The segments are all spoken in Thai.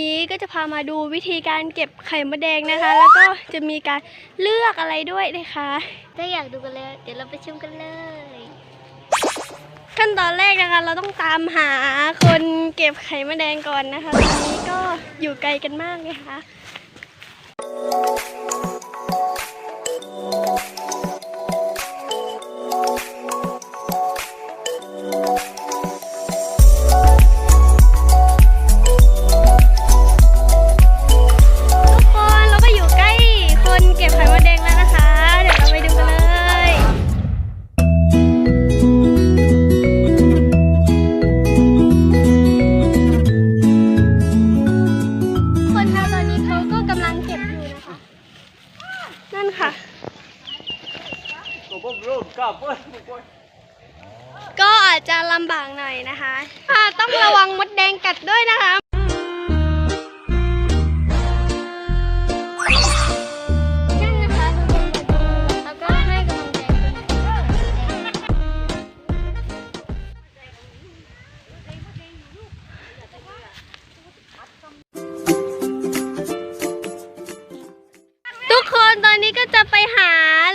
นี้ก็จะพามาดูวิธีการเก็บไข่มดแดงนะคะ แล้วก็จะมีการเลือกอะไรด้วยนะคะ ถ้าอยากดูกันเลย เดี๋ยวเราไปชมกันเลย ขั้นตอนแรกนะคะ เราต้องตามหาคนเก็บไข่มดแดงก่อนนะคะตอนนี้ก็อยู่ไกลกันมากเลยค่ะ ก็อาจจะลำบากหน่อยนะคะอ่าต้องระวังมดแดงกัดด้วยนะคะช่างนะคะทุกคนแล้วก็ให้กำลังใจคนทุกคนตอนนี้ก็จะไปหา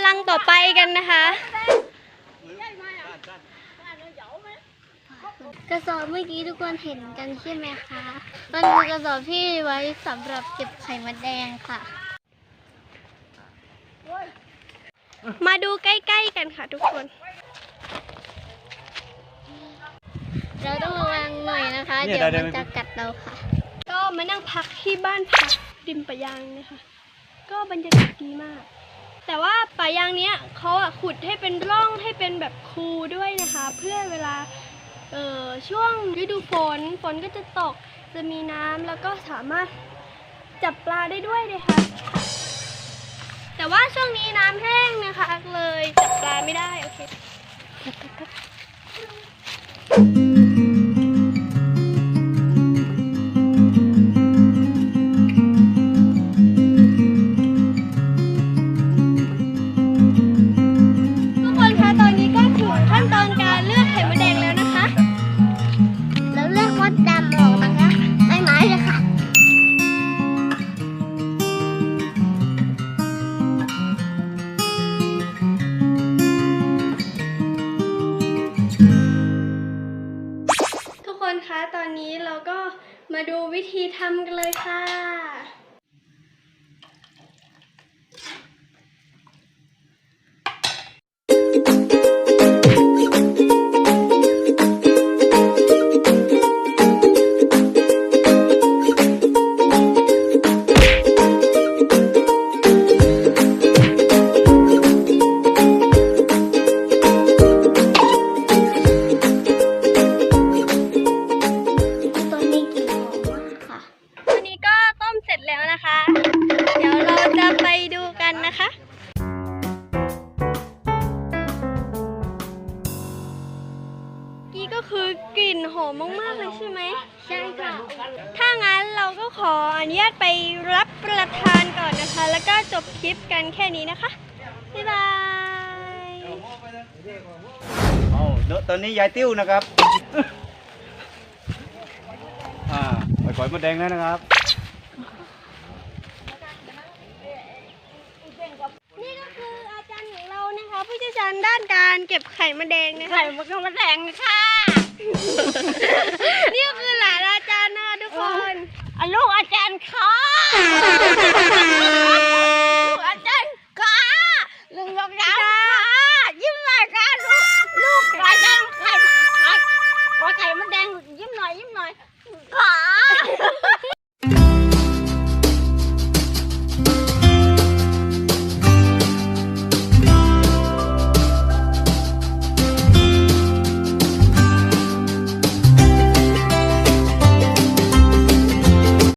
รังต่อไปกันนะคะ กระสอบเมื่อกี้ทุกคนเห็นกันใช่ไหมคะมันคือกระสอบที่ไว้สำหรับเก็บไข่มดแดงค่ะ มาดูใกล้ๆกันค่ะทุกคน เราต้องระวังหน่อยนะคะเนี่ยเดี๋ยวได้มันไหมจะกัดเราค่ะ ก็มานั่งพักที่บ้านพักริมปะยางนะคะ ก็บรรยากาศดีมาก แต่ว่าป่ายางเนี้ยเขาอะขุดให้เป็นร่องให้เป็นแบบคูด้วยนะคะ เพื่อเวลา เอ่อช่วงฤดูฝนฝนก็จะตกจะมีน้ำแล้วก็สามารถจับปลาได้ด้วยนะคะ แต่ว่าช่วงนี้น้ำแห้งนะคะเลยจับปลาไม่ได้โอเค คนคะ ตอนนี้เราก็มาดูวิธีทำกันเลยค่ะ กันนะคะกี้ก็คือกลิ่นหอมมากๆเลยใช่ไหมใช่ค่ะ ถ้างั้นเราก็ขออนุญาตไปรับประทานก่อนนะคะ แล้วก็จบคลิปกันแค่นี้นะคะ บ๊ายบายเอาเดี๋ยวตอนนี้ยายติ้วนะครับ อ่าไปปล่อยมดแดงแล้วนะครับ ผู้เชี่ยวชาญด้านการเก็บไข่มดแดงนะคะ ไข่มันก็มาแดงค่ะ นี่คือหลานอาจารย์นะทุกคนลูกอาจารย์ค่ะอาจารย์ค่ะลุงยกน้ำค่ะยิ้มหน่อยค่ะลูกลูกอาจาย์ไข่ไข่ไข่มดแดงยิ้มหน่อยยิ้มหน่อยค่